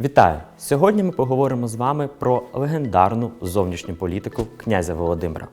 Вітаю! Сьогодні ми поговоримо з вами про легендарну зовнішню політику князя Володимира.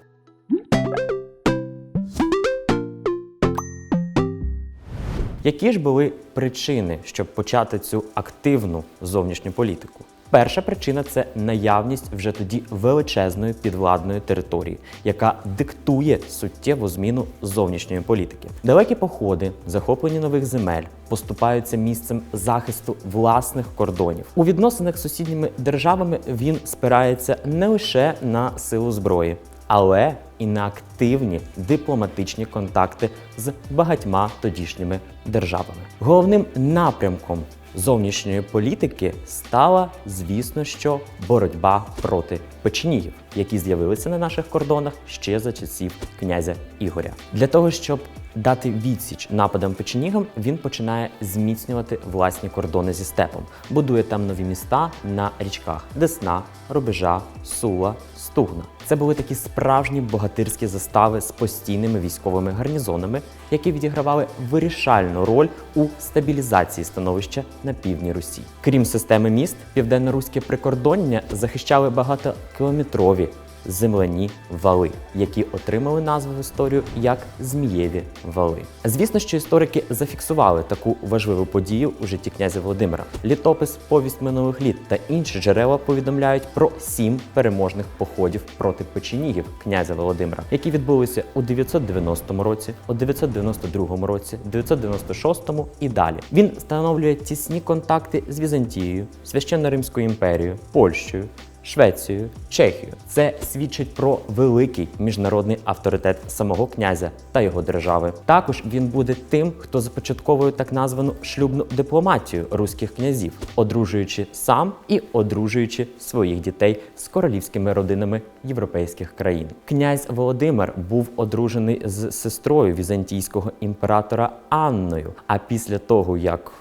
Які ж були причини, щоб почати цю активну зовнішню політику? Перша причина це наявність вже тоді величезної підвладної території, яка диктує суттєву зміну зовнішньої політики. Далекі походи, захоплення нових земель поступаються місцем захисту власних кордонів. У відносинах з сусідніми державами він спирається не лише на силу зброї, але і на активні дипломатичні контакти з багатьма тодішніми державами. Головним напрямком зовнішньої політики стала, звісно, що боротьба проти печенігів, які з'явилися на наших кордонах ще за часів князя Ігоря. Для того щоб дати відсіч нападам печенігам, він починає зміцнювати власні кордони зі степом, будує там нові міста на річках Десна, Рубежа, Сула, Стугна. Це були такі справжні богатирські застави з постійними військовими гарнізонами, які відігравали вирішальну роль у стабілізації становища на півдні Русі. Крім системи міст, південно-руське прикордоння захищали багатокілометрові земляні вали, які отримали назву в історію як Змієві вали. Звісно, що історики зафіксували таку важливу подію у житті князя Володимира. Літопис, повість минулих літ та інші джерела повідомляють про сім переможних походів проти печенігів князя Володимира, які відбулися у 990 році, у 992 році, 996 і далі. Він встановлює тісні контакти з Візантією, священно-римською імперією, Польщею. Швецією, Чехією. Це свідчить про великий міжнародний авторитет самого князя та його держави. Також він буде тим, хто започатковує так названу шлюбну дипломатію руських князів, одружуючи сам і одружуючи своїх дітей з королівськими родинами європейських країн. Князь Володимир був одружений з сестрою візантійського імператора Анною. А після того, як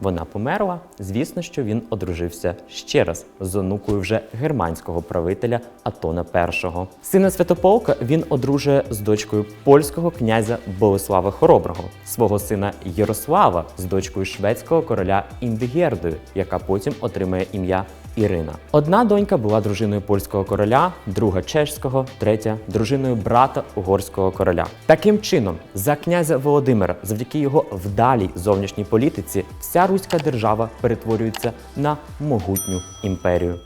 вона померла. Звісно, що він одружився ще раз з онукою вже германського правителя Атона І. Сина Святополка він одружує з дочкою польського князя Болеслава Хороброго, свого сина Ярослава з дочкою шведського короля Індигердою, яка потім отримає ім'я Ірина. Одна донька була дружиною польського короля, друга чеського, третя дружиною брата угорського короля. Таким чином, за князя Володимира, завдяки його вдалій зовнішній політиці, вся руська держава перетворюється на могутню імперію.